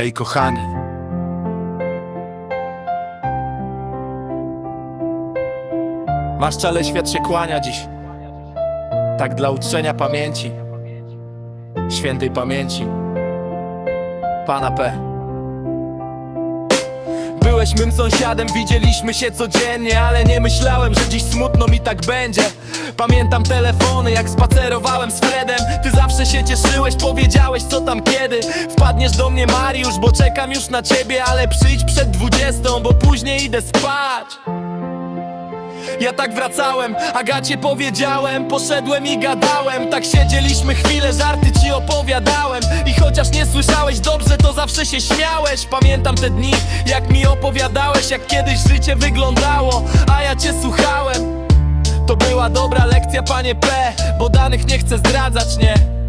Hej kochani Masz czale świat się kłania dziś. Tak dla uczczenia pamięci. Świętej pamięci. Pana P Byłeś mym sąsiadem, widzieliśmy się codziennie Ale nie myślałem, że dziś smutno mi tak będzie. Pamiętam telefony, jak spacerowałem z Fredem. Ty zawsze się cieszyłeś, powiedziałeś co tam kiedy. Wpadniesz do mnie Mariusz, bo czekam już na ciebie Ale przyjdź przed dwudziestą, bo później idę spać ja tak wracałem, Agacie powiedziałem Poszedłem i gadałem. Tak siedzieliśmy chwilę, żarty ci opowiadałem. I chociaż nie słyszałeś dobrze, to zawsze się śmiałeś. Pamiętam te dni, jak mi opowiadałeś Jak kiedyś życie wyglądało A ja cię słuchałem. To była dobra lekcja, panie P Bo danych nie chcę zdradzać, nie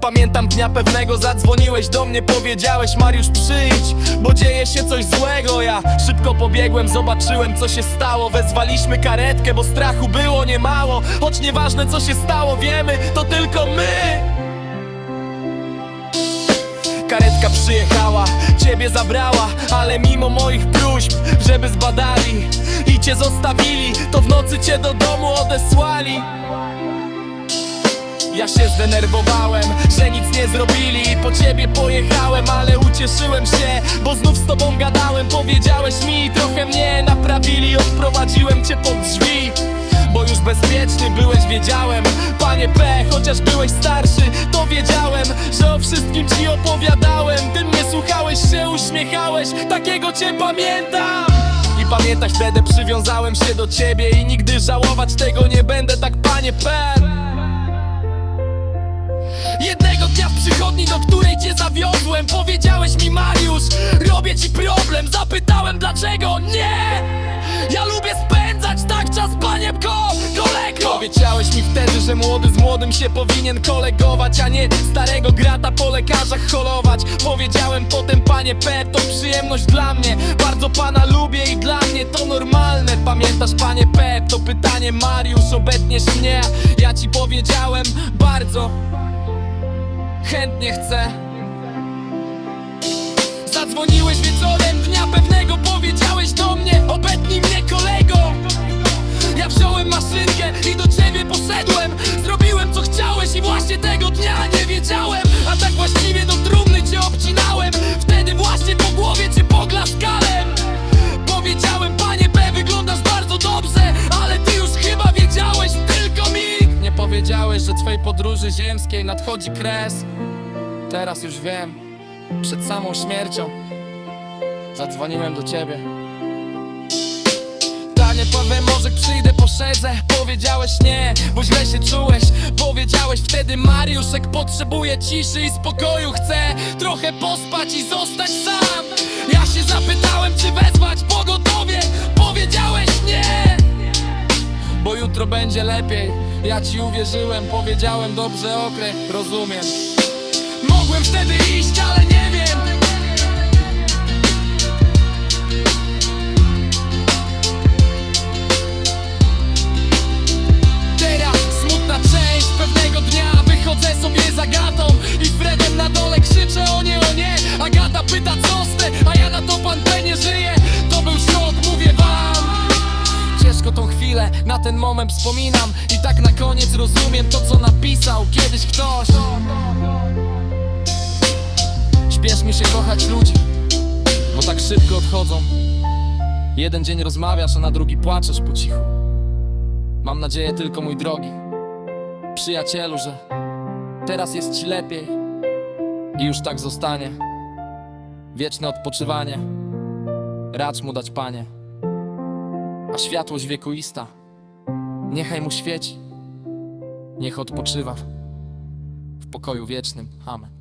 Pamiętam dnia pewnego zadzwoniłeś do mnie Powiedziałeś Mariusz przyjdź, bo dzieje się coś złego. Ja szybko pobiegłem, zobaczyłem co się stało. Wezwaliśmy karetkę, bo strachu było niemało Choć nieważne co się stało, wiemy, to tylko my. Karetka przyjechała, ciebie zabrała Ale mimo moich próśb, żeby zbadali I cię zostawili, to w nocy cię do domu odesłali ja się zdenerwowałem, że nic nie zrobili. Po ciebie pojechałem, ale ucieszyłem się Bo znów z tobą gadałem, powiedziałeś mi Trochę mnie naprawili, odprowadziłem cię pod drzwi Bo już bezpieczny byłeś, wiedziałem. Panie P, chociaż byłeś starszy To wiedziałem, że o wszystkim ci opowiadałem. Ty mnie słuchałeś, się uśmiechałeś Takiego cię pamiętam. I pamiętaj, wtedy przywiązałem się do ciebie I nigdy żałować tego nie będę, tak panie P Jednego dnia w przychodni, do której cię zawiodłem Powiedziałeś mi Mariusz, robię ci problem. Zapytałem dlaczego nie? Ja lubię spędzać tak czas paniem ko, kolego! Powiedziałeś mi wtedy, że młody z młodym się powinien kolegować A nie starego grata po lekarzach holować. Powiedziałem potem panie P, to przyjemność dla mnie. Bardzo pana lubię i dla mnie to normalne. Pamiętasz panie P, to pytanie Mariusz Obetniesz mnie, ja ci powiedziałem bardzo chętnie chcę. Zadzwoniłeś wieczorem dnia pewnego Powiedziałeś do mnie, obetnij mnie kolego. Ja wziąłem maszynkę i do ciebie poszedłem. Zrobiłem co chciałeś i właśnie tego dnia nie wiedziałem podróży ziemskiej nadchodzi kres. Teraz już wiem, przed samą śmiercią Zadzwoniłem do ciebie. Ta nie powiem, może przyjdę, poszedzę Powiedziałeś nie, bo źle się czułeś. Powiedziałeś wtedy Mariuszek potrzebuje ciszy i spokoju. Chcę trochę pospać i zostać sam. Ja się zapytałem, czy wezwać pogotowie. Powiedziałeś nie bo jutro będzie lepiej Ja ci uwierzyłem, powiedziałem dobrze, okej, rozumiem. Mogłem wtedy iść, ale nie moment wspominam I tak na koniec rozumiem to co napisał kiedyś ktoś. Śpiesz mi się kochać ludzi Bo tak szybko odchodzą. Jeden dzień rozmawiasz, a na drugi płaczesz po cichu. Mam nadzieję tylko mój drogi Przyjacielu, że Teraz jest ci lepiej I już tak zostanie. Wieczne odpoczywanie Racz mu dać panie a światłość wiekuista Niechaj mu świeci Niech odpoczywa w pokoju wiecznym. Amen